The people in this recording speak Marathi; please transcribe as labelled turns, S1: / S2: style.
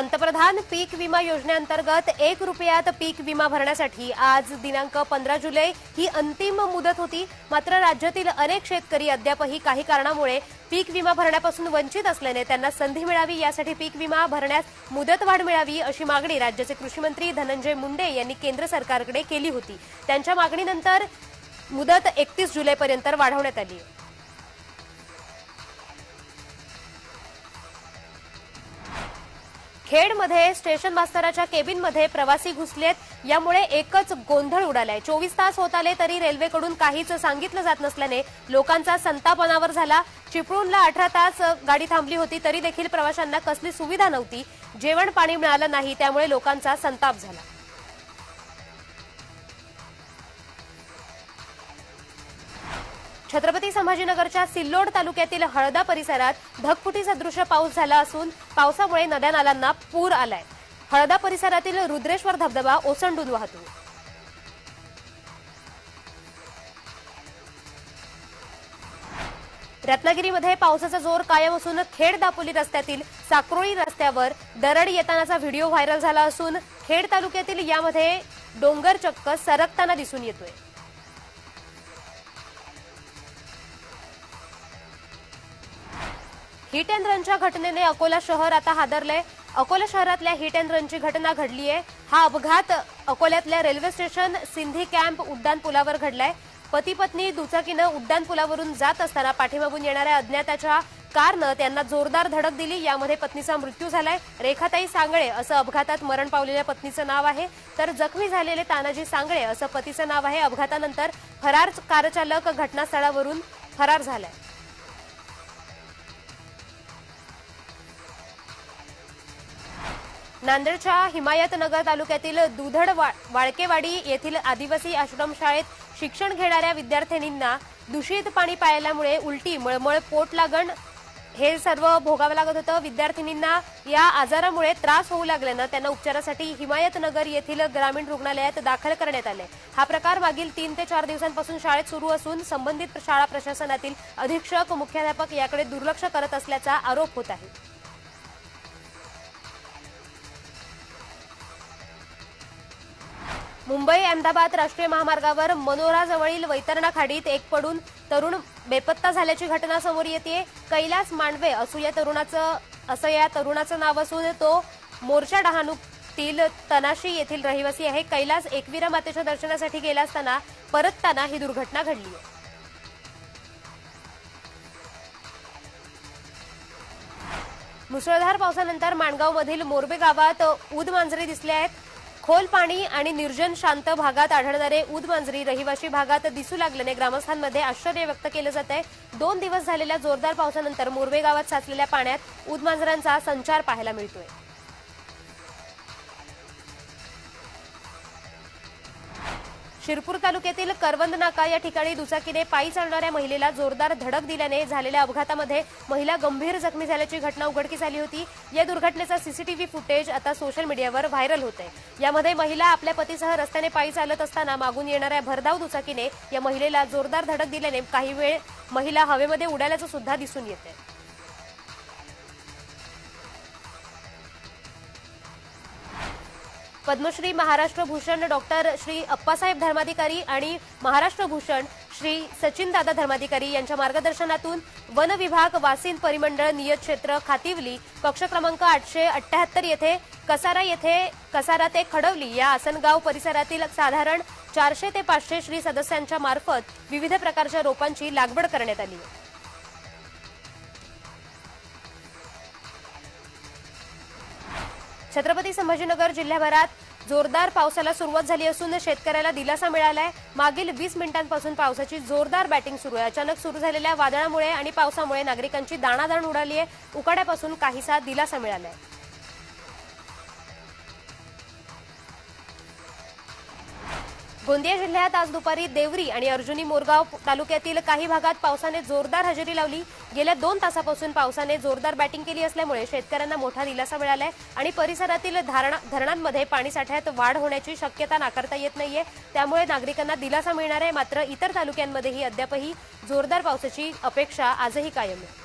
S1: पंतप्रधान पीक विमा योजनेअंतर्गत एक रुपयात पीक विमा भरण्यासाठी आज दिनांक पंधरा जुलै ही अंतिम मुदत होती. मात्र राज्यातील अनेक शेतकरी अद्यापही काही कारणामुळे पीक विमा भरण्यापासून वंचित असल्याने त्यांना संधी मिळावी यासाठी पीक विमा भरण्यास मुदतवाढ मिळावी अशी मागणी राज्याचे कृषी मंत्री धनंजय मुंडे यांनी केंद्र सरकारकडे केली होती. त्यांच्या मागणीनंतर मुदत एकतीस जुलैपर्यंत वाढवण्यात आली. आहे खेडमध्ये स्टेशन मास्तराच्या केबिनमध्ये प्रवासी घुसलेत यामुळे एकच गोंधळ उडालाय. चोवीस तास होत आले तरी रेल्वेकडून काहीच सांगितलं जात नसल्याने लोकांचा संताप अनावर झाला. चिपळूणला अठरा तास गाडी थांबली होती तरी देखील प्रवाशांना कसली सुविधा नव्हती. जेवण पाणी मिळालं नाही त्यामुळे लोकांचा संताप झाला. छत्रपती संभाजीनगरच्या सिल्लोड तालुक्यातील हळदा परिसरात ढगफुटी सदृश पाऊस झाला असून पावसामुळे नद्या नाल्यांना पूर आलाय. हळदा परिसरातील रुद्रेश्वर धबधबा ओसंडून वाहतो. रत्नागिरीमध्ये पावसाचा जोर कायम असून खेड दापोली रस्त्यातील साक्रोळी रस्त्यावर दरड येतानाचा व्हिडिओ व्हायरल झाला असून खेड तालुक्यातील यामध्ये डोंगर चक्क सरकताना दिसून येतोय. हिट अँड रनच्या घटनेने अकोला शहर आता हादरलंय. अकोला शहरातल्या हिट अँड रनची घटना घडली आहे हा अपघात अकोल्यातल्या रेल्वे स्टेशन सिंधी कॅम्प उड्डाण पुलावर घडलाय. पती पत्नी दुचाकीनं उड्डाण पुलावरून जात असताना पाठीमागून येणाऱ्या अज्ञाताच्या कारनं त्यांना जोरदार धडक दिली. यामध्ये पत्नीचा मृत्यू झालाय. रेखाताई सांगळे असं अपघातात मरण पावलेल्या पत्नीचं नाव आहे. तर जखमी झालेले तानाजी सांगळे असं पतीचं नाव आहे. अपघातानंतर फरार कारचालक घटनास्थळावरून फरार झालाय. नांदेडच्या हिमायतनगर तालुक्यातील दुधड वा- वाळकेवाडी येथील आदिवासी आश्रमशाळेत शिक्षण घेणाऱ्या विद्यार्थिनींना दूषित पाणी पाळल्यामुळे उलटी मळमळ पोट लागण हे सर्व भोगावं लागत होतं. विद्यार्थिनींना या आजारामुळे त्रास होऊ लागल्यानं त्यांना उपचारासाठी हिमायतनगर येथील ग्रामीण रुग्णालयात दाखल करण्यात आले. हा प्रकार मागील तीन ते चार दिवसांपासून शाळेत सुरू असून संबंधित शाळा प्रशासनातील अधीक्षक मुख्याध्यापक याकडे दुर्लक्ष करत असल्याचा आरोप होत आहे. मुंबई अहमदाबाद राष्ट्रीय महामार्गावर मनोराजवळील वैतरणा खाडीत एक पडून तरुण बेपत्ता झाल्याची घटना समोर येते कैलास मांडवे असू या तरुणाचं असं या तरुणाचं नाव असून तो मोर्चा डहाणूतील तनाशी येथील रहिवासी आहे. कैलास एकविरा मातेच्या दर्शनासाठी गेला असताना परतताना ही दुर्घटना घडली आहे. मुसळधार पावसानंतर माणगावमधील मोरबे गावात ऊद मांजरे दिसले आहेत. खोल पाणी आणि निर्जन शांत भागात आढळणारे उदमांजरी रहिवाशी भागात दिसू लागल्याने ग्रामस्थांमध्ये आश्चर्य व्यक्त केलं जात आहे दोन दिवस झालेल्या जोरदार पावसानंतर मोरबे गावात साचलेल्या पाण्यात उदमांजरांचा संचार पाहायला मिळतोय. शिरपूर तालुक्यातील करवंद नाका या ठिकाणी दुचाकीने पायी चालणाऱ्या महिलेला जोरदार धडक दिल्याने झालेल्या अपघातामध्ये महिला गंभीर जखमी झाल्याची घटना उघडकीस आली होती. या दुर्घटनेचा सीसीटीव्ही फुटेज आता सोशल मीडियावर व्हायरल होत आहे यामध्ये महिला आपल्या पतीसह रस्त्याने पायी चालत असताना मागून येणाऱ्या भरधाव दुचाकीने या महिलेला जोरदार धडक दिल्याने काही वेळ महिला हवेमध्ये उडाल्याचं सुद्धा दिसून येते पद्मश्री महाराष्ट्र भूषण डॉक्टर श्री अप्पासाहेब धर्माधिकारी आणि महाराष्ट्र भूषण श्री सचिनदादा धर्माधिकारी यांच्या मार्गदर्शनातून वन विभाग वासिन परिमंडळ नियत क्षेत्र खातिवली कक्ष क्रमांक आठशे अठ्ठ्याहत्तर येथे कसारा येथे कसारा ते खडवली या आसनगाव परिसरातील साधारण चारशे ते पाचशे श्री सदस्यांच्या मार्फत विविध प्रकारच्या रोपांची लागवड करण्यात आली. छत्रपती संभाजीनगर जिल्ह्याभरात जोरदार पावसाला सुरुवात झाली असून शेतकऱ्याला दिलासा मिळालाय. मागील वीस मिनिटांपासून पावसाची जोरदार बॅटिंग सुरू आहे. अचानक सुरू झालेल्या वादळामुळे आणि पावसामुळे नागरिकांची दाणादाण उडाली आहे उकाड्यापासून काहीसा दिलासा मिळालाय. गोंदिया जिल्ह्यात आज दुपारी देवरी आणि अर्जुनी मोरगाव तालुक्यातील काही भागात पावसाने जोरदार हजेरी लावली. गेल्या दोन तासापासून पावसाने जोरदार बॅटिंग केली असल्यामुळे शेतकऱ्यांना मोठा दिलासा मिळालाय आणि परिसरातील धारणा- धरणांमध्ये पाणीसाठ्यात वाढ होण्याची शक्यता नाकारता येत नाहीये. त्यामुळे नागरिकांना दिलासा मिळणार आहे. मात्र इतर तालुक्यांमध्येही अद्यापही जोरदार पावसाची अपेक्षा आजही कायम आहे.